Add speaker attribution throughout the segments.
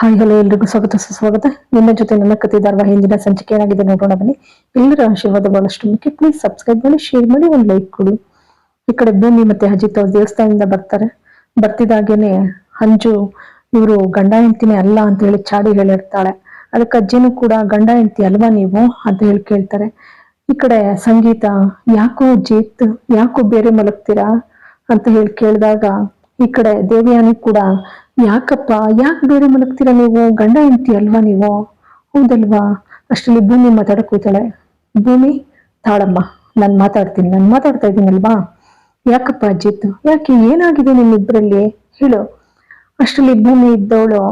Speaker 1: Hi, hello ಎಲ್ರಿಗೂ ಸ್ವಾಗತ, ಸುಸ್ವಾಗತ. ನಿನ್ನ ಜೊತೆ ನನ್ನ ಕತೆ ಹಿಂದಿನ ಸಂಚಿಕೆ ಏನಾಗಿದೆ ನೋಡೋಣ ಬನ್ನಿ. ಎಲ್ಲರ ಆಶೀರ್ವಾದ ಬಹಳಷ್ಟು ಮುಖ್ಯ. ಪ್ಲೀಸ್ ಸಬ್ಸ್ಕ್ರೈಬ್ ಮಾಡಿ ಶೇರ್ ಮಾಡಿ, ಒಂದು ಲೈಕ್ ಕೊಡಿ. ಈ ಕಡೆ ಭೂಮಿ ಮತ್ತೆ ಅಜಿತ್ ಅವ್ರ ದೇವಸ್ಥಾನದಿಂದ ಬರ್ತಾರೆ. ಬರ್ತಿದಾಗೇನೆ ಅಂಜು ಇವರು ಗಂಡ ಹೆಂಡ್ತಿನೇ ಅಲ್ಲ ಅಂತ ಹೇಳಿ ಚಾಡಿ ಹೇಳಿರ್ತಾಳೆ. ಅದಕ್ಕೆ ಅಜ್ಜಿನೂ ಕೂಡ ಗಂಡ ಹೆಂಡ್ತಿ ಅಲ್ವಾ ನೀವು ಅಂತ ಹೇಳಿ ಕೇಳ್ತಾರೆ. ಈ ಕಡೆ ಸಂಗೀತ, ಯಾಕೋ ಜೀತ್ ಯಾಕೋ ಬೇರೆ ಮಲಗ್ತೀರಾ ಅಂತ ಹೇಳಿ ಕೇಳಿದಾಗ ಈ ಕಡೆ ದೇವಯಾನಿ ಕೂಡ ಯಾಕಪ್ಪ? ಯಾಕೆ ಬೇರೆ ಮಲಗ್ತೀರಾ ನೀವು? ಗಂಡ ಹೆಂಡತಿ ಅಲ್ವಾ ನೀವು? ಹೌದಲ್ವಾ? ಅಷ್ಟರಲ್ಲಿ ಭೂಮಿ ಮಾತಾಡಕ್ ಹೋಯ್ತಾಳೆ ಭೂಮಿ? ತಾಳಮ್ಮ, ನಾನು ಮಾತಾಡ್ತೀನಿ. ನಾನು ಮಾತಾಡ್ತಾ ಇದ್ದೀನಲ್ವಾ ಯಾಕಪ್ಪ ಅಜಿತ್? ಯಾಕೆ ಏನಾಗಿದೆ ನಿಮ್ಮಿಬ್ಬರಲ್ಲಿ ಹೇಳು. ಅಷ್ಟರಲ್ಲಿ ಭೂಮಿ ಇದ್ದವಳು.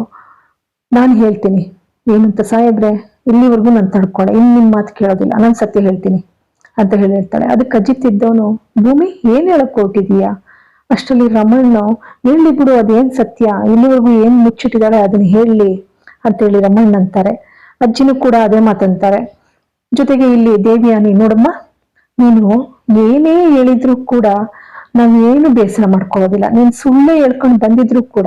Speaker 1: ನಾನು ಹೇಳ್ತೀನಿ. ಏನಂತ ಸಾಹೇಬ್ರೆ, ಇಲ್ಲಿವರೆಗೂ ನಾನು ತಡ್ಕೊಳೆ. ಇನ್ನು ನಿಮ್ಮ ಮಾತು ಕೇಳೋದಿಲ್ಲ. ನಾನು ಸತ್ಯ ಹೇಳ್ತೀನಿ ಅಂತ ಹೇಳಿರ್ತಾಳೆ ಅದಕ್ಕೆ ಅಜಿತ್ ಇದ್ದವನು, ಭೂಮಿ, ಏನ್ ಹೇಳಕ್ ಹೊರಟಿದೀಯಾ? ಅಷ್ಟರಲ್ಲಿ ರಮಣ್ಣ, ಹೇಳಿ ಬಿಡು, ಅದೇನ್ ಸತ್ಯ? ಇಲ್ಲಿವರೆಗೂ ಏನ್ ಮುಚ್ಚಿಟ್ಟಿದ್ದಾಳೆ ಅದನ್ನ ಹೇಳಿ ಅಂತೇಳಿ ರಮಣ್ಣ ಅಂತಾರೆ. ಅಜ್ಜಿನೂ ಕೂಡ ಅದೇ ಮಾತಂತಾರೆ. ಜೊತೆಗೆ ಇಲ್ಲಿ ದೇವಿಯಾನಿ, ನೋಡಮ್ಮ, ನೀನು ಏನೇ ಹೇಳಿದ್ರು ಕೂಡ ನಾವ್ ಏನು ಬೇಸರ ಮಾಡ್ಕೊಳ್ಳೋದಿಲ್ಲ. ನೀನ್ ಸುಳ್ಳೆ ಹೇಳ್ಕೊಂಡು ಬಂದಿದ್ರು ಕೂಡ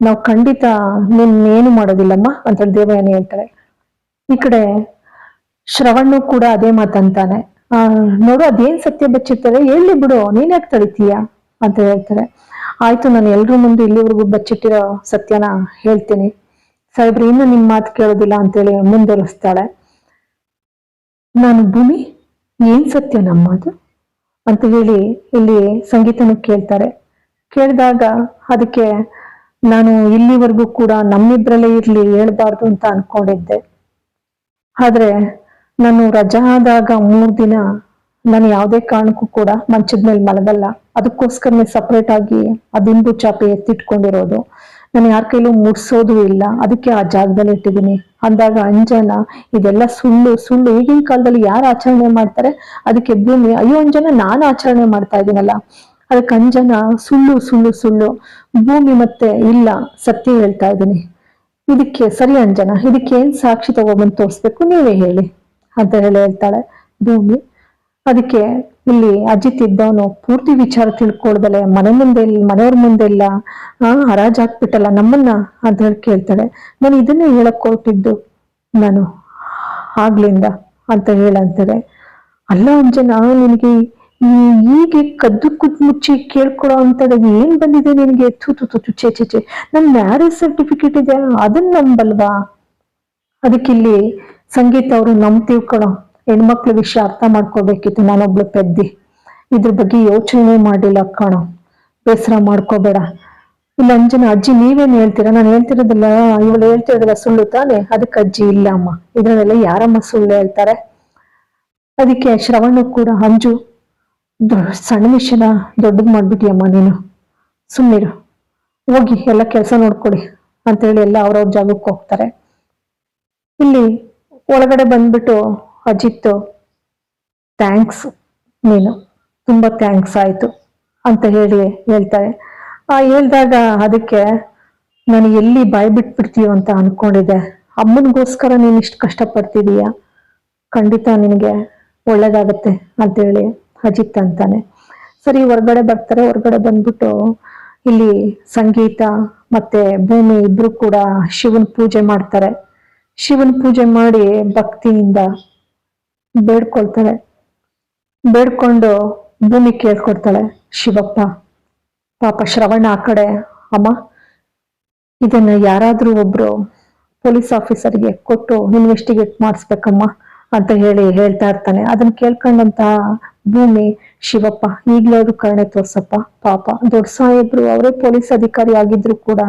Speaker 1: ನಾವು ಖಂಡಿತ ನಿನ್ ಏನು ಮಾಡೋದಿಲ್ಲಮ್ಮ ಅಂತ ದೇವಯಾನಿ ಹೇಳ್ತಾರೆ. ಈ ಕಡೆ ಶ್ರವಣ್ಣು ಕೂಡ ಅದೇ ಮಾತಂತಾನೆ. ಆ, ನೋಡು, ಅದೇನ್ ಸತ್ಯ ಬಚ್ಚಿರ್ತಾರೆ? ಹೇಳಿ ಬಿಡು, ನೀನ್ ಯಾಕೆ ತಡಿತೀಯ? ಅಂತ ಹೇಳ್ತಾರೆ. ಆಯ್ತು, ನಾನು ಎಲ್ರ ಮುಂದೆ ಇಲ್ಲಿವರೆಗೂ ಬಚ್ಚಿಟ್ಟಿರೋ ಸತ್ಯನ ಹೇಳ್ತೀನಿ. ಸಾಹೇಬ್ರು, ಇನ್ನು ನಿಮ್ ಮಾತು ಕೇಳೋದಿಲ್ಲ ಅಂತೇಳಿ ಮುಂದುವರಿಸ್ತಾಳೆ. ನಾನು ಭೂಮಿ, ಏನ್ ಸತ್ಯ ನಮ್ಮದು? ಅಂತ ಹೇಳಿ ಇಲ್ಲಿ ಸಂಗೀತನ ಕೇಳ್ತಾರೆ. ಕೇಳಿದಾಗ ಅದಕ್ಕೆ, ನಾನು ಇಲ್ಲಿವರೆಗೂ ಕೂಡ ನಮ್ಮಿಬ್ರಲ್ಲೇ ಇರ್ಲಿ, ಹೇಳ್ಬಾರ್ದು ಅಂತ ಅನ್ಕೊಂಡಿದ್ದೆ. ಆದ್ರೆ, ನಾನು ರಜಾ ಆದಾಗ ಮೂರ್ ದಿನ ನಾನು ಯಾವುದೇ ಕಾರಣಕ್ಕೂ ಕೂಡ ಮಂಚದ ಮೇಲೆ ಮಲಗಲ್ಲ. ಅದಕ್ಕೋಸ್ಕರನೇ ಸಪ್ರೇಟ್ ಆಗಿ ಆ ದಿಂಬು ಚಾಪೆ ಎತ್ತಿಟ್ಕೊಂಡಿರೋದು. ನಾನು ಯಾರ ಕೈಲೂ ಮುಡ್ಸೋದು ಇಲ್ಲ. ಅದಕ್ಕೆ ಆ ಜಾಗದಲ್ಲಿ ಇಟ್ಟಿದ್ದೀನಿ. ಅಂದಾಗ ಅಂಜನ, ಇದೆಲ್ಲ ಸುಳ್ಳು ಸುಳ್ಳು. ಈಗಿನ ಕಾಲದಲ್ಲಿ ಯಾರು ಆಚರಣೆ ಮಾಡ್ತಾರೆ? ಅದಕ್ಕೆ ಭೂಮಿ. ಅಯ್ಯೋ, ಅಂಜನ, ನಾನು ಆಚರಣೆ ಮಾಡ್ತಾ ಇದ್ದೀನಲ್ಲ. ಅದಕ್ಕೆ ಅಂಜನ, ಸುಳ್ಳು ಸುಳ್ಳು ಸುಳ್ಳು. ಭೂಮಿ ಮತ್ತೆ ಇಲ್ಲ. ಸತ್ಯ ಹೇಳ್ತಾ ಇದ್ದೀನಿ. ಇದಕ್ಕೆ ಸರಿ ಅಂಜನ. ಇದಕ್ಕೆ ಏನ್ ಸಾಕ್ಷಿ ತಗೊಬಂದು ತೋರಿಸ್ಬೇಕು? ನೀವೇ ಹೇಳಿ ಅಂತ ಹೇಳಿ ಹೇಳ್ತಾಳೆ ಭೂಮಿ. ಅದಕ್ಕೆ ಇಲ್ಲಿ ಅಜಿತ್ ಇದ್ದವನು ಪೂರ್ತಿ ವಿಚಾರ ತಿಳ್ಕೊಳ್ದಲೆ, ಮನೆ ಮುಂದೆ ಮನೆಯವ್ರ ಮುಂದೆ ಇಲ್ಲ ಹರಾಜ್ ಹಾಕ್ಬಿಟ್ಟಲ್ಲ ನಮ್ಮನ್ನ ಅಂತ ಹೇಳಿ ಕೇಳ್ತಾಳೆ. ನಾನು ಇದನ್ನೇ ಹೇಳಕ್ ಹೊರಟಿದ್ದು ನಾನು ಆಗ್ಲಿಂದ ಅಂತ ಹೇಳಂತಾರೆ ಅಲ್ಲ ಅಂಜನ, ನಿನಗೆ ಹೀಗೆ ಕದ್ದು ಕುದ್ ಮುಚ್ಚಿ ಕೇಳ್ಕೊಳೋ ಅಂತದ ಏನ್ ಬಂದಿದೆ ನಿನಗೆ? ತು ತು ಚೇ ಚೇ ಚೇ ನನ್ ಮ್ಯಾರೇಜ್ ಸರ್ಟಿಫಿಕೇಟ್ ಇದೆ ಅದನ್ನ ನಂಬಲ್ವಾ? ಅದಕ್ಕಿಲ್ಲಿ ಸಂಗೀತ ಅವರು ನಂಬ್ತೀವಿ ಕಣೋ. ಹೆಣ್ಮಕ್ಳ ವಿಷಯ ಅರ್ಥ ಮಾಡ್ಕೋಬೇಕಿತ್ತು, ನಾನೊಬ್ಳು ಪೆದ್ದಿ. ಇದ್ರ ಬಗ್ಗೆ ಯೋಚನೆ ಮಾಡಿಲ್ಲ ಕಣ. ಬೇಸರ ಮಾಡ್ಕೋಬೇಡ. ಇಲ್ಲ ಅಂಜನ, ಅಜ್ಜಿ ನೀವೇನ್ ಹೇಳ್ತೀರಾ? ನಾನು ಹೇಳ್ತಿರೋದಿಲ್ಲ, ಇವಳು ಹೇಳ್ತಿರೋದಿಲ್ಲ ಸುಳ್ಳು ತಾನೆ? ಅದಕ್ಕೆ ಅಜ್ಜಿ ಇಲ್ಲ ಅಮ್ಮ. ಇದ್ರಲ್ಲೆಲ್ಲ ಯಾರಮ್ಮ ಸುಳ್ಳು ಹೇಳ್ತಾರೆ? ಅದಕ್ಕೆ ಶ್ರವಣ ಕೂಡ ಅಂಜು ಸಣ್ಣ ವಿಷಯನ ದೊಡ್ಡದು ಮಾಡ್ಬಿಟ್ಟಿಯಮ್ಮ ನೀನು. ಸುಮ್ಮನಿರು ಹೋಗಿ ಎಲ್ಲ ಕೆಲಸ ನೋಡ್ಕೊಡಿ ಅಂತ ಹೇಳಿ ಎಲ್ಲ ಅವ್ರವ್ರ ಜಾಗಕ್ಕೆ ಹೋಗ್ತಾರೆ. ಇಲ್ಲಿ ಒಳಗಡೆ ಬಂದ್ಬಿಟ್ಟು ಅಜಿತ್ ಥ್ಯಾಂಕ್ಸ್ ನೀನು ತುಂಬ ಥ್ಯಾಂಕ್ಸ್ ಆಯಿತು ಅಂತ ಹೇಳಿ ಹೇಳ್ತಾರೆ. ಆ ಹೇಳ್ದಾಗ ಅದಕ್ಕೆ ನಾನು ಎಲ್ಲಿ ಬಾಯ್ ಬಿಟ್ಬಿಡ್ತೀಯೋ ಅಂತ ಅನ್ಕೊಂಡಿದ್ದೆ. ಅಮ್ಮನಿಗೋಸ್ಕರ ನೀನು ಇಷ್ಟು ಕಷ್ಟಪಡ್ತಿದೀಯ? ಖಂಡಿತ ನಿನಗೆ ಒಳ್ಳೇದಾಗತ್ತೆ ಅಂತೇಳಿ ಅಜಿತ್ ಅಂತಾನೆ. ಸರಿ, ಹೊರ್ಗಡೆ ಬರ್ತಾರೆ. ಹೊರ್ಗಡೆ ಬಂದ್ಬಿಟ್ಟು ಇಲ್ಲಿ ಸಂಗೀತ ಮತ್ತೆ ಭೂಮಿ ಇಬ್ರು ಕೂಡ ಶಿವನ್ ಪೂಜೆ ಮಾಡ್ತಾರೆ. ಶಿವನ್ ಪೂಜೆ ಮಾಡಿ ಭಕ್ತಿಯಿಂದ ಬೇಡ್ಕೊಳ್ತಾರೆ. ಬೇಡ್ಕೊಂಡು ಭೂಮಿ ಕೇಳ್ಕೊಡ್ತಾಳೆ ಶಿವಪ್ಪ. ಪಾಪ ಶ್ರವಣ ಆ ಕಡೆ. ಅಮ್ಮ, ಇದನ್ನ ಯಾರಾದ್ರೂ ಒಬ್ರು ಪೊಲೀಸ್ ಆಫೀಸರ್ಗೆ ಕೊಟ್ಟು ಇನ್ವೆಸ್ಟಿಗೇಟ್ ಮಾಡಿಸ್ಬೇಕಮ್ಮ ಅಂತ ಹೇಳಿ ಹೇಳ್ತಾ ಇರ್ತಾನೆ. ಅದನ್ನ ಕೇಳ್ಕೊಂಡಂತ ಭೂಮಿ ಶಿವಪ್ಪ, ಈಗ್ಲೇ ಅದು ಕರುಣೆ ತೋರ್ಸಪ್ಪ. ಪಾಪ, ದೊಡ್ಡ ಸಾಹೇಬ್ರು, ಅವರೇ ಪೊಲೀಸ್ ಅಧಿಕಾರಿ ಆಗಿದ್ರು ಕೂಡ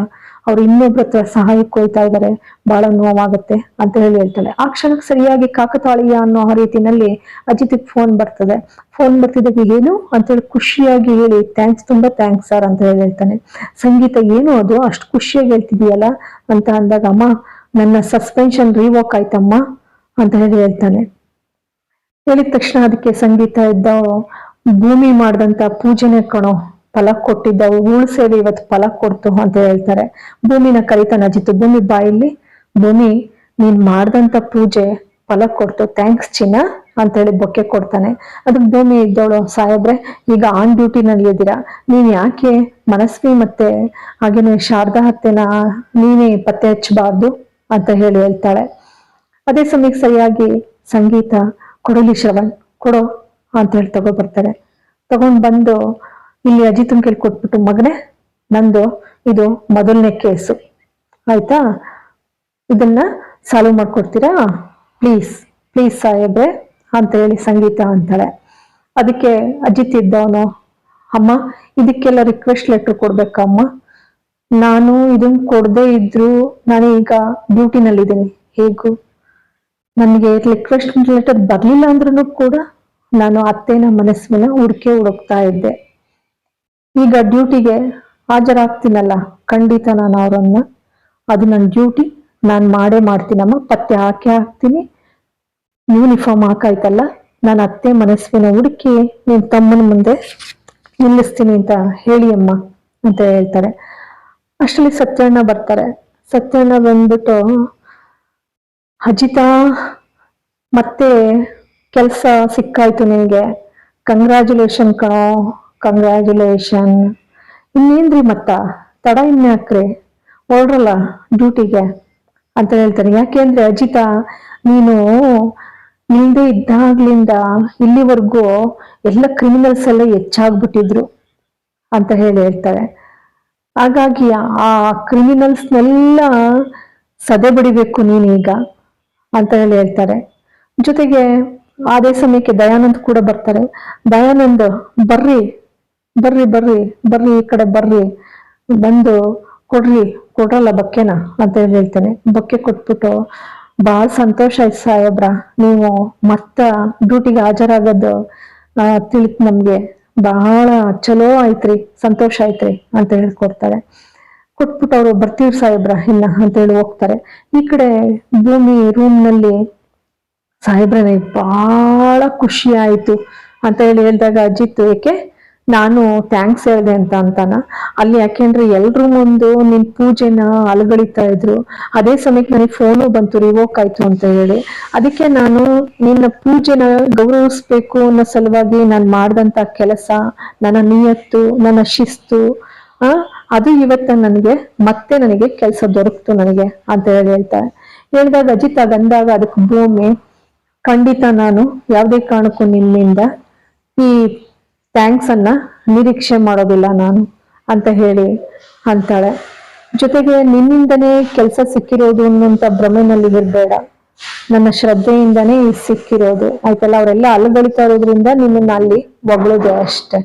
Speaker 1: ಅವ್ರು ಇನ್ನೊಬ್ರ ಹತ್ರ ಸಹಾಯಕ್ಕೆ ಹೋಯ್ತಾ ಇದಾರೆ ಬಹಳ ನೋವಾಗುತ್ತೆ ಅಂತ ಹೇಳಿ ಹೇಳ್ತಾಳೆ. ಆ ಕ್ಷಣಕ್ಕೆ ಸರಿಯಾಗಿ ಕಾಕತಾಳೀಯ ಅನ್ನೋ ಆ ರೀತಿನಲ್ಲಿ ಅಜಿತ್ಗೆ ಫೋನ್ ಬರ್ತದೆ. ಫೋನ್ ಬರ್ತಿದ್ದಾಗ ಏನು? ಅಂತ ಹೇಳಿ ಖುಷಿಯಾಗಿ ಹೇಳಿ ಥ್ಯಾಂಕ್ಸ್ ತುಂಬಾ ಥ್ಯಾಂಕ್ಸ್ ಸರ್ ಅಂತ ಹೇಳಿ ಹೇಳ್ತಾನೆ. ಸಂಗೀತ ಏನು ಅದು? ಅಷ್ಟು ಖುಷಿಯಾಗಿ ಹೇಳ್ತಿದೀಯಲ್ಲ ಅಂತ ಅಂದಾಗ, ಅಮ್ಮ, ನನ್ನ ಸಸ್ಪೆನ್ಷನ್ ರಿವೋಕ್ ಆಯ್ತಮ್ಮ, ಅಂತ ಹೇಳಿ ಹೇಳ್ತಾನೆ. ಹೇಳಿದ ತಕ್ಷಣ ಅದಕ್ಕೆ ಸಂಗೀತ ಇದ್ದ ಭೂಮಿ ಮಾಡಿದಂತ ಪೂಜೆನೆ ಕಣೋ, ಫಲ ಕೊಟ್ಟಿದ್ದ ಉಳು ಸೇವೆ ಇವತ್ತು ಫಲ ಕೊಡ್ತು ಅಂತ ಹೇಳ್ತಾರೆ. ಭೂಮಿನ ಕರಿತಾನ ಅಜಿತ್ತು ಭೂಮಿ ಬಾಯಲ್ಲಿ, ಭೂಮಿ ನೀನ್ ಮಾಡ್ದಂತ ಪೂಜೆ ಫಲ ಕೊಡ್ತು ಥ್ಯಾಂಕ್ಸ್ ಚಿನ್ನ ಅಂತ ಹೇಳಿ ಬೊಕ್ಕೆ ಕೊಡ್ತಾನೆ. ಅದಕ್ಕೆ ಭೂಮಿ ಇದ್ದವಳು ಸಾಯಬ್ರೆ ಈಗ ಆನ್ ಡ್ಯೂಟಿನಲ್ಲಿ ಇದ್ದೀರಾ? ನೀನ್ ಯಾಕೆ ಮನಸ್ವಿ ಮತ್ತೆ ಹಾಗೇನೆ ಶಾರದಾ ಹತ್ಯೆನ ನೀನೇ ಪತ್ತೆ ಹಚ್ಚಬಾರ್ದು ಅಂತ ಹೇಳಿ ಹೇಳ್ತಾಳೆ. ಅದೇ ಸಮಯಕ್ಕೆ ಸರಿಯಾಗಿ ಸಂಗೀತ ಕೊಡಲಿ ಶ್ರವಣ್, ಕೊಡೋ. ಅಂತ ಹೇಳಿ ತಗೋ ಬರ್ತಾರೆ. ತಗೊಂಡ್ ಬಂದು ಇಲ್ಲಿ ಅಜಿತನ್ ಕೇಳಿ ಕೊಟ್ಬಿಟ್ಟು, ಮಗನೇ, ನಂದು ಇದು ಮೊದಲನೇ ಕೇಸು. ಆಯ್ತಾ? ಇದನ್ನ ಸಾಲ್ವ್ ಮಾಡ್ಕೊಡ್ತೀರಾ? ಪ್ಲೀಸ್ ಪ್ಲೀಸ್ ಸಾಹೇಬ್ರೆ, ಅಂತ ಹೇಳಿ ಸಂಗೀತ ಅಂತಾಳೆ. ಅದಕ್ಕೆ ಅಜಿತ್ ಇದ್ದವನು, ಅಮ್ಮ, ಇದಕ್ಕೆಲ್ಲ ರಿಕ್ವೆಸ್ಟ್ ಲೆಟರ್ ಕೊಡ್ಬೇಕಮ್ಮ ನಾನು ಇದನ್ನ ಕೊಡದೇ ಇದ್ರು ನಾನು ಈಗ ಡ್ಯೂಟಿನಲ್ಲಿದ್ದೀನಿ ಹೇಗೂ? ನನಗೆ ರಿಕ್ವೆಸ್ಟ್ ಲೆಟರ್ ಬರಲಿಲ್ಲ ಅಂದ್ರೂ ಕೂಡ ನಾನು ಅತ್ತೆನ ಮನಸ್ಸನ್ನ ಹುಡುಕೆ ಹುಡುಕ್ತಾ ಇದ್ದೆ. ಈಗ ಡ್ಯೂಟಿಗೆ ಹಾಜರಾಗ್ತೀನಲ್ಲ, ಖಂಡಿತ ನಾನು ಅವರನ್ನ. ಅದು ನನ್ನ ಡ್ಯೂಟಿ, ನಾನು ಮಾಡೇ ಮಾಡ್ತೀನಮ್ಮ, ಪತ್ತೆ ಹಾಕಿ ಹಾಕ್ತೀನಿ. ಯೂನಿಫಾರ್ಮ್ ಹಾಕಾಯ್ತಲ್ಲ, ನಾನು ಅತ್ತೆ ಮನಸ್ಸಿನ ಹುಡುಕಿ ನಿನ್ ತಮ್ಮನ ಮುಂದೆ ನಿಲ್ಲಿಸ್ತೀನಿ ಅಂತ ಹೇಳಿ ಅಮ್ಮ ಅಂತ ಹೇಳ್ತಾರೆ. ಅಷ್ಟರಲ್ಲಿ ಸತ್ಯಣ್ಣ ಬರ್ತಾರೆ. ಸತ್ಯಣ್ಣ ಬಂದ್ಬಿಟ್ಟು, ಅಜಿತಾ, ಮತ್ತೆ ಕೆಲಸ ಸಿಕ್ಕಾಯ್ತು ನಿನಗೆ ಕಂಗ್ರ್ಯಾಚುಲೇಷನ್ ಕಣೋ ಕಂಗ್ರ್ಯಾಚುಲೇಷನ್ ಇನ್ನೇನ್ರಿ ಮತ್ತ? ತಡ ಇನ್ಯಾಕ್ರಿ ಹೊರಡ್ರಲ್ಲ ಡ್ಯೂಟಿಗೆ ಅಂತ ಹೇಳ್ತಾರೆ. ಯಾಕೆಂದ್ರೆ ಅಜಿತಾ, ನೀನು ಇಲ್ದೇ ಇದ್ದಾಗ್ಲಿಂದ ಇಲ್ಲಿವರೆಗೂ ಎಲ್ಲ ಕ್ರಿಮಿನಲ್ಸ್ ಎಲ್ಲ ಹೆಚ್ಚಾಗ್ಬಿಟ್ಟಿದ್ರು ಅಂತ ಹೇಳಿ ಹೇಳ್ತಾರೆ. ಹಾಗಾಗಿ ಆ ಕ್ರಿಮಿನಲ್ಸ್ನೆಲ್ಲ ಸದೆ ಬಡಿಬೇಕು ನೀನೀಗ ಅಂತ ಹೇಳಿ ಹೇಳ್ತಾರೆ. ಜೊತೆಗೆ ಅದೇ ಸಮಯಕ್ಕೆ ದಯಾನಂದ್ ಕೂಡ ಬರ್ತಾರೆ. ದಯಾನಂದ್, ಬರ್ರಿ ಬರ್ರಿ ಬರ್ರಿ ಬರ್ರಿ ಈ ಕಡೆ ಬರ್ರಿ, ಬಂದು ಕೊಡ್ರಿ ಕೊಡ್ರಲ್ಲ ಬಕ್ಕೆನ ಅಂತ ಹೇಳಿ ಹೇಳ್ತಾನೆ. ಬಕ್ಕೆ ಕೊಟ್ಬಿಟ್ಟು ಬಹಳ ಸಂತೋಷ ಆಯ್ತು ಸಾಹೇಬ್ರ, ನೀವು ಮತ್ತ ಡ್ಯೂಟಿಗೆ ಹಾಜರಾಗೋದು ತಿಳಿತ್ ನಮ್ಗೆ ಬಹಳ ಚಲೋ ಆಯ್ತ್ರಿ, ಸಂತೋಷ ಆಯ್ತ್ರಿ ಅಂತ ಹೇಳ್ಕೊಡ್ತಾರೆ. ಕೊಟ್ಬಿಟ್ಟು ಅವರು ಬರ್ತೀವಿ ಸಾಹೇಬ್ರ ಇಲ್ಲ ಅಂತ ಹೇಳಿ ಹೋಗ್ತಾರೆ. ಈ ಕಡೆ ಭೂಮಿ ರೂಮ್ ನಲ್ಲಿ ನನಗೆ ಬಹಳ ಖುಷಿ ಆಯಿತು ಅಂತ ಹೇಳಿ ಹೇಳಿದಾಗ ಅಜಿತ್, ಏಕೆ? ನಾನು ಥ್ಯಾಂಕ್ಸ್ ಹೇಳಿದೆ ಅಂತ ಅಂತಾನ? ಅಲ್ಲಿ ಯಾಕೆಂದ್ರೆ ಎಲ್ರು ಮುಂದೆ ನಿನ್ ಪೂಜೆನ ಅಲಗಳಿತಾ ಇದ್ರು. ಅದೇ ಸಮಯಕ್ಕೆ ನನಗೆ ಫೋನು ಬಂತು ರಿವೋಕ್ ಆಯ್ತು ಅಂತ ಹೇಳಿ. ಅದಕ್ಕೆ ನಾನು ನಿನ್ನ ಪೂಜೆನ ಗೌರವಿಸ್ಬೇಕು ಅನ್ನೋ ಸಲುವಾಗಿ ನಾನು ಮಾಡಿದಂತ ಕೆಲಸ, ನನ್ನ ನಿಯತ್ತು, ನನ್ನ ಶಿಸ್ತು, ಆ, ಅದು ಇವತ್ತ ನನಗೆ, ಮತ್ತೆ ನನಗೆ ಕೆಲಸ ದೊರಕ್ತು ನನಗೆ ಅಂತ ಹೇಳಿ ಹೇಳ್ತಾರೆ. ಹೇಳಿದಾಗ ಅಜಿತ್ ಅಂದಾಗ ಅದಕ್ಕೆ ಭೂಮಿ ಖಂಡಿತ ನಾನು ಯಾವುದೇ ಕಾರಣಕ್ಕೂ ನಿಮ್ಮಿಂದ ಈ ಥ್ಯಾಂಕ್ಸ್ ಅನ್ನ ನಿರೀಕ್ಷೆ ಮಾಡೋದಿಲ್ಲ ನಾನು ಅಂತ ಹೇಳಿ ಅಂತಾಳೆ. ಜೊತೆಗೆ ನಿನ್ನಿಂದನೇ ಕೆಲಸ ಸಿಕ್ಕಿರೋದು ಅನ್ನುವಂತ ಭ್ರಮೆನಲ್ಲಿ ಇರಬೇಡ. ನನ್ನ ಶ್ರದ್ಧೆಯಿಂದನೇ ಸಿಕ್ಕಿರೋದು. ಆಯ್ತಲ್ಲ, ಅವರೆಲ್ಲ ಅಲಗಳಿತಾ ಇರೋದ್ರಿಂದ ನಿನ್ನನ್ನ ಅಲ್ಲಿ ಒಗಳೋದು ಅಷ್ಟೇ.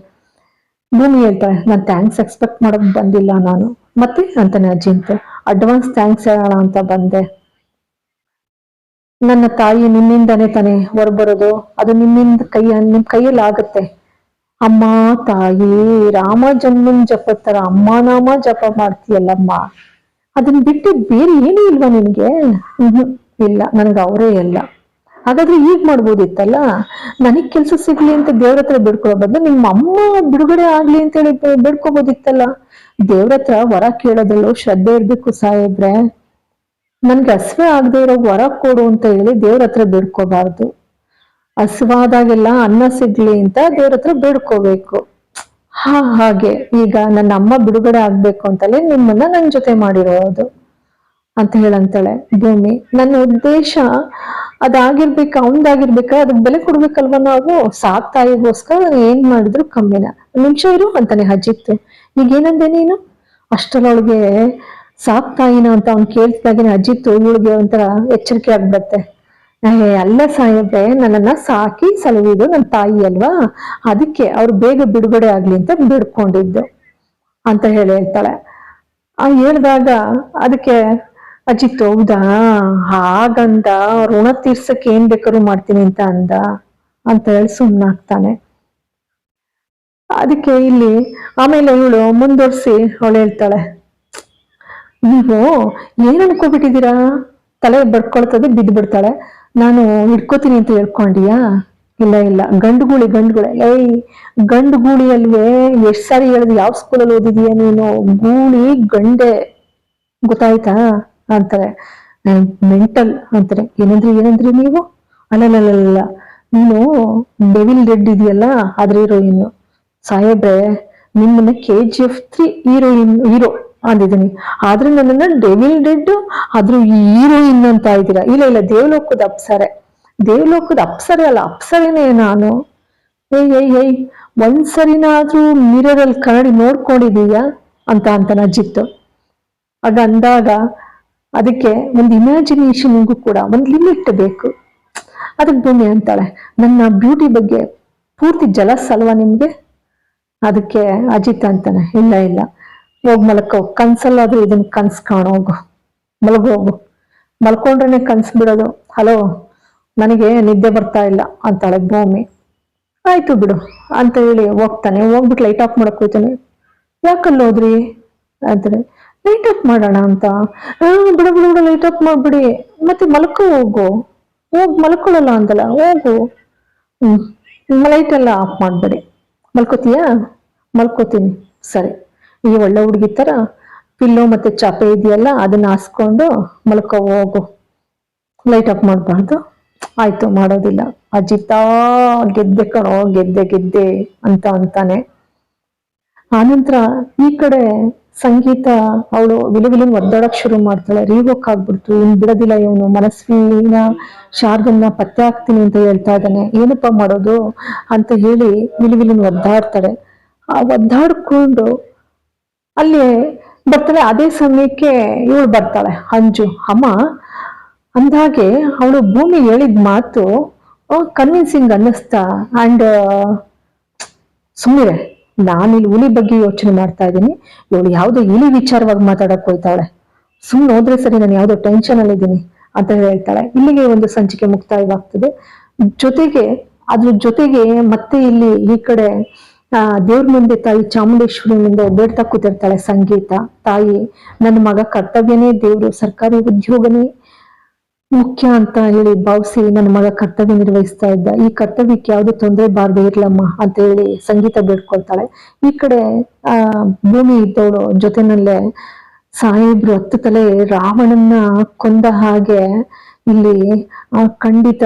Speaker 1: ಭೂಮಿ ಹೇಳ್ತಾಳೆ ನಾನು ಥ್ಯಾಂಕ್ಸ್ ಎಕ್ಸ್ಪೆಕ್ಟ್ ಮಾಡೋಕ್ ಬಂದಿಲ್ಲ ನಾನು. ಮತ್ತೆ ಅಂತಾನೆ ಅಜಿಂತ್ ಅಡ್ವಾನ್ಸ್ ಥ್ಯಾಂಕ್ಸ್ ಹೇಳೋಣ ಅಂತ ಬಂದೆ. ನನ್ನ ತಾಯಿ ನಿನ್ನಿಂದನೇ ತಾನೆ ಹೊರಬರೋದು. ಅದು ನಿಮ್ಮಿಂದ ಕೈ, ನಿಮ್ ಕೈಯಲ್ಲಿ ಆಗತ್ತೆ. ಅಮ್ಮ, ತಾಯಿ, ರಾಮ ಜನ್ಮನ್ ಜಪ ತರ ಅಮ್ಮ ನಾಮ ಜಪ ಮಾಡ್ತೀಯಲ್ಲಮ್ಮ. ಅದನ್ನ ಬಿಟ್ಟು ಬೇರೆ ಏನೂ ಇಲ್ವಾ ನಿನ್ಗೆ? ಹ್ಮ್ ಇಲ್ಲ, ನನ್ಗೆ ಅವರೇ ಇಲ್ಲ. ಹಾಗಾದ್ರೆ ಈಗ ಮಾಡ್ಬೋದಿತ್ತಲ್ಲ? ನನಗ್ ಕೆಲ್ಸ ಸಿಗ್ಲಿ ಅಂತ ದೇವ್ರ ಹತ್ರ ಬಿಡ್ಕೊಳ್ಳೋ ಬದಲು ನಿಮ್ಮ ಅಮ್ಮ ಬಿಡುಗಡೆ ಆಗ್ಲಿ ಅಂತ ಹೇಳಿ ಬಿಡ್ಕೋಬೋದಿತ್ತಲ್ಲ ಬೇಡ್ಕೋಬೋದಿತ್ತಲ್ಲ? ದೇವ್ರ ಹತ್ರ ವರ ಕೇಳೋದಲ್ಲೂ ಶ್ರದ್ಧೆ ಇರ್ಬೇಕು ಸಾಹೇಬ್ರೆ. ನನ್ಗೆ ಹಸುವೆ ಆಗದೆ ಇರೋ ವರ ಕೊಡು ಅಂತ ಹೇಳಿ ದೇವ್ರ ಹತ್ರ ಬೇಡ್ಕೋಬಾರ್ದು. ಹಸುವಾದಾಗೆಲ್ಲ ಅನ್ನ ಸಿಗ್ಲಿ ಅಂತ ದೇವ್ರ ಹತ್ರ ಬೇಡ್ಕೋಬೇಕು. ಹಾ, ಹಾಗೆ. ಈಗ ನನ್ನ ಅಮ್ಮ ಬಿಡುಗಡೆ ಆಗ್ಬೇಕು ಅಂತಲೇ ನಿಮ್ಮನ್ನ ನನ್ ಜೊತೆ ಮಾಡಿರೋದು. ಅಂತ ಹೇಳಂತಾಳೆ ಭೂಮಿ. ನನ್ನ ಉದ್ದೇಶ ಅದಾಗಿರ್ಬೇಕ ಅವನ್ದಾಗಿರ್ಬೇಕ ಅದಕ್ಕೆ ಬೆಲೆ ಕೊಡ್ಬೇಕಲ್ವ ನಾವು? ಸಾಕ್ ತಾಯಿಗೋಸ್ಕರ ಏನ್ ಮಾಡಿದ್ರು ಕಮ್ಮಿನ. ನಿಮಿಷ ಇರು ಅಂತಾನೆ ಅಜಿತ್. ಈಗ ಏನಂದೆ ನೀನು? ಅಷ್ಟರೊಳಗೆ ಸಾಕ್ ತಾಯಿನ ಅಂತ ಅವ್ನು ಕೇಳ್ತಿದಾಗೇನೆ ಅಜಿತ್ ಇವಳಿಗೆ ಒಂಥರ ಎಚ್ಚರಿಕೆ ಆಗ್ಬಿಡತ್ತೆ. ಅಲ್ಲ ಸಾಹೇಬ್ರೆ, ನನ್ನನ್ನ ಸಾಕಿ ಸಲುವಿದು ನನ್ನ ತಾಯಿ ಅಲ್ವಾ? ಅದಕ್ಕೆ ಅವ್ರು ಬೇಗ ಬಿಡುಗಡೆ ಆಗ್ಲಿ ಅಂತ ಬಿಡ್ಕೊಂಡಿದ್ದು ಅಂತ ಹೇಳಿ ಹೇಳ್ತಾಳೆ. ಆ ಹೇಳ್ದಾಗ ಅದಕ್ಕೆ ಅಜಿತ್ ಹೌದಾ? ಹಾಗಂದ ಋಣ ತೀರ್ಸಕ್ ಏನ್ ಬೇಕಾದ್ರೂ ಮಾಡ್ತೀನಿ ಅಂತ ಅಂದ ಅಂತ ಹೇಳಿ ಸುಮ್ಮನಾಗ್ತಾನೆ ಅದಕ್ಕೆ ಇಲ್ಲಿ ಆಮೇಲೆ ಇವಳು ಮುಂದುವರ್ಸಿ ಅವಳು ಹೇಳ್ತಾಳೆ ನೀವು ಏನ್ ಅನ್ಕೋಬಿಟ್ಟಿದ್ದೀರಾ? ತಲೆ ಬರ್ಕೊಳ್ತದೆ ಬಿದ್ದು ಬಿಡ್ತಾಳೆ. ನಾನು ಹಿಡ್ಕೋತೀನಿ ಅಂತ ಹೇಳ್ಕೊಂಡಿಯಾ? ಇಲ್ಲ ಇಲ್ಲ. ಗಂಡು ಗೂಳಿ ಗಂಡು ಗೂಳಿ ಏಯ್ ಗಂಡು ಗೂಳಿ ಅಲ್ವೇ ಎಷ್ಟ್ ಸಾರಿ ಹೇಳಿದ್, ಯಾವ ಸ್ಕೂಲಲ್ಲಿ ಓದಿದೀಯ ನೀನು? ಗೂಳಿ ಗಂಡೆ. ಗೊತ್ತಾಯ್ತಾ? ಅಂತಾರೆ. ಮೆಂಟಲ್ ಅಂತಾರೆ. ಏನಂದ್ರಿ ಏನಂದ್ರಿ ನೀವು? ಅಲ್ಲಲ್ಲ ನೀನು ಡೆವಿಲ್ ರೆಡ್ ಇದೆಯಲ್ಲ ಆದ್ರೆ ಹೀರೋಯಿನ್ ಸಾಹೇಬ್ರೆ ನಿಮ್ಮನ್ನ K G F three heroine hero ಅಂದಿದ್ದೀನಿ. ಆದ್ರೆ ನನ್ನನ್ನ ಡೆವಿಲ್ ಡೆಡ್ ಆದ್ರೂ ಹೀರೋಯಿನ್ ಅಂತ ಇದ್ದೀರಾ? ಇಲ್ಲ ಇಲ್ಲ, ದೇವಲೋಕದ ಅಪ್ಸರೆ. ದೇವಲೋಕದ ಅಪ್ಸರೆ ಅಲ್ಲ, ಅಪ್ಸರೇನೇ ನಾನು. ಏಯ್ ಏಯ್ ಏಯ್, ಒಂದ್ಸರಿನಾದ್ರೂ ಮಿರರ್ ಅಲ್ಲಿ ಕನ್ನಡಿ ನೋಡ್ಕೊಂಡಿದೀಯಾ ಅಂತ ಅಂತ ನಜ್ಜಿತ್ತು ಆಗ ಅಂದಾಗ ಅದಕ್ಕೆ ಒಂದು ಇಮ್ಯಾಜಿನೇಷನ್ಗೂ ಕೂಡ ಒಂದು ಲಿಮಿಟ್ ಬೇಕು. ಅದಕ್ಕೆ ಭೂಮಿ ಅಂತಾಳೆ. ನನ್ನ ಬ್ಯೂಟಿ ಬಗ್ಗೆ ಪೂರ್ತಿ ಜಲಸ್ ಅಲ್ವಾ ನಿಮ್ಗೆ? ಅದಕ್ಕೆ ಅಜಿತ್ ಅಂತಾನೆ. ಇಲ್ಲ ಇಲ್ಲ. ಹೋಗ್ ಮಲಕೋ. ಕನ್ಸಲ್ಲಾದ್ರೂ ಇದನ್ನ ಕನ್ಸ್ ಕಾಣೋಗು ಮಲಗೋಗು ಮಲ್ಕೊಂಡ್ರೆ ಕನ್ಸ್ ಬಿಡೋದು. ಹಲೋ, ನನಗೆ ನಿದ್ದೆ ಬರ್ತಾ ಇಲ್ಲ ಅಂತಾಳೆ ಭೂಮಿ. ಆಯ್ತು ಬಿಡು ಅಂತ ಹೇಳಿ ಹೋಗ್ತಾನೆ. ಹೋಗ್ಬಿಟ್ಟು ಲೈಟ್ ಆಫ್ ಮಾಡಕ್ ಹೋಗ್ತಾನೆ. ಯಾಕಲ್ಲಿ ಹೋದ್ರಿ? ಅಂತಾರೆ ಲೈಟ್ ಆಫ್ ಮಾಡೋಣ ಅಂತ. ಬಿಡು ಬಿಡು ಬಿಡು ಲೈಟ್ ಆಫ್ ಮಾಡ್ಬಿಡಿ. ಮತ್ತೆ ಮಲ್ಕೋ ಹೋಗು. ಹೋಗ್ ಮಲ್ಕೊಳ್ಳಲ್ಲ ಅಂತಲ್ಲ ಹೋಗು. ಹ್ಮ್ ಲೈಟ್ ಎಲ್ಲ ಆಫ್ ಮಾಡ್ಬೇಡಿ. ಮಲ್ಕೋತೀಯಾ? ಮಲ್ಕೋತೀನಿ. ಸರಿ. ಈ ಒಳ್ಳೆ ಹುಡುಗಿ ತರ ಪಿಲ್ಲೋ ಮತ್ತೆ ಚಾಪೆ ಇದೆಯಲ್ಲ ಅದನ್ನ ಹಾಸ್ಕೊಂಡು ಮಲ್ಕೋ, ಹೋಗು. ಲೈಟ್ ಆಫ್ ಮಾಡಬಾರ್ದು. ಆಯ್ತು, ಮಾಡೋದಿಲ್ಲ. ಅಜಿತಾ ಗೆದ್ದೆ ಕಣೋ, ಗೆದ್ದೆ ಗೆದ್ದೆ ಅಂತ ಅಂತಾನೆ. ಆನಂತರ ಈ ಕಡೆ ಸಂಗೀತ ಅವಳು ವಿಲವಿಲನ್ ಒದ್ದಾಡಕ್ ಶುರು ಮಾಡ್ತಾಳೆ. ರೀವೋಕ್ ಆಗ್ಬಿಡ್ತು. ಇನ್ ಬಿಡೋದಿಲ್ಲ ಇವನು. ಮನಸ್ವಿನ ಶಾರ್ದನ್ನ ಪತ್ತೆ ಹಾಕ್ತೀನಿ ಅಂತ ಹೇಳ್ತಾ ಇದ್ದಾನೆ. ಏನಪ್ಪಾ ಮಾಡೋದು ಅಂತ ಹೇಳಿ ವಿಲವಿಲನ್ ಒದ್ದಾಡ್ತಾಳೆ. ಆ ಒದ್ದಾಡ್ಕೊಂಡು ಅಲ್ಲಿ ಬರ್ತಾಳೆ ಅದೇ ಸಮಯಕ್ಕೆ ಇವಳು ಬರ್ತಾಳೆ, ಅಂಜು. ಅಮ್ಮ ಅಂದಾಗೆ ಅವಳು ಭೂಮಿ ಹೇಳಿದ ಮಾತು ಕನ್ವಿನ್ಸಿಂಗ್ ಅನ್ನಿಸ್ತಾ. ಅಂಡ್ ಸುಮ್ಮನೆ ನಾನಿಲ್ಲಿ ಹುಲಿ ಬಗ್ಗೆ ಯೋಚನೆ ಮಾಡ್ತಾ ಇದ್ದೀನಿ. ಇವಳು ಯಾವುದೋ ಇಲಿ ವಿಚಾರವಾಗಿ ಮಾತಾಡಕ್ ಹೋಯ್ತಾಳೆ. ಸುಮ್ಮನೆ ಹೋದ್ರೆ ಸರಿ, ನಾನು ಯಾವುದೋ ಟೆನ್ಷನ್ ಅಲ್ಲಿ ಇದ್ದೀನಿ, ಅಂತ ಹೇಳ್ತಾಳೆ. ಇಲ್ಲಿಗೆ ಒಂದು ಸಂಚಿಕೆ ಮುಕ್ತಾಯವಾಗ್ತದೆ. ಜೊತೆಗೆ, ಅದ್ರ ಜೊತೆಗೆ ಮತ್ತೆ ಇಲ್ಲಿ ಈ ಕಡೆ ಆ, ದೇವ್ರ ಮುಂದೆ ತಾಯಿ ಚಾಮುಂಡೇಶ್ವರಿ ಮುಂದೆ ಒಬ್ಬೇಡ್ತಾ ಕೂತಿರ್ತಾಳೆ ಸಂಗೀತ. ತಾಯಿ, ನನ್ನ ಮಗ ಕರ್ತವ್ಯನೇ ದೇವ್ರು, ಸರ್ಕಾರಿ ಉದ್ಯೋಗನೇ ಮುಖ್ಯ ಅಂತ ಹೇಳಿ ಭಾವಿಸಿ ನನ್ನ ಮಗ ಕರ್ತವ್ಯ ನಿರ್ವಹಿಸ್ತಾ ಇದ್ದ. ಈ ಕರ್ತವ್ಯಕ್ಕೆ ಯಾವ್ದು ತೊಂದರೆ ಬಾರದೆ ಇರ್ಲಮ್ಮ ಅಂತ ಹೇಳಿ ಸಂಗೀತ ಬೇಡ್ಕೊಳ್ತಾಳೆ. ಈ ಕಡೆ, ಆ, ಭೂಮಿ ಇದ್ದವಳು ಜೊತೆನಲ್ಲೇ ಸಾಹೇಬ್ರು ಹತ್ತು ತಲೆ ರಾವಣನ್ನ ಕೊಂದ ಹಾಗೆ ಇಲ್ಲಿ ಖಂಡಿತ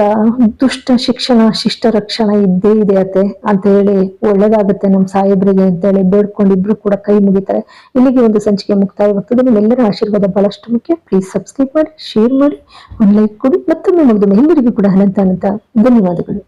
Speaker 1: ದುಷ್ಟ ಶಿಕ್ಷಣ, ಶಿಷ್ಟ ರಕ್ಷಣ ಇದ್ದೇ ಇದೆ ಅತ್ತೆ. ಅಂತ ಹೇಳಿ ಒಳ್ಳೇದಾಗುತ್ತೆ ನಮ್ಮ ಸಾಹೇಬ್ರಿಗೆ ಅಂತ ಹೇಳಿ ಬೇಡ್ಕೊಂಡು ಇಬ್ರು ಕೂಡ ಕೈ ಮುಗಿತಾರೆ. ಇಲ್ಲಿಗೆ ಒಂದು ಸಂಚಿಕೆ ಮುಕ್ತಾಯವಾಗ್ತದೆ. ನಿಮ್ಮೆಲ್ಲರ ಆಶೀರ್ವಾದ ಬಹಳಷ್ಟು ಮುಖ್ಯ. ಪ್ಲೀಸ್ ಸಬ್ಸ್ಕ್ರೈಬ್ ಮಾಡಿ ಶೇರ್ ಮಾಡಿ, ಒಂದು ಲೈಕ್ ಕೊಡಿ. ಮತ್ತೊಮ್ಮೆ ಮುಗಿದು ಎಲ್ಲರಿಗೂ ಕೂಡ ಅನಂತ ಅನಂತ ಧನ್ಯವಾದಗಳು.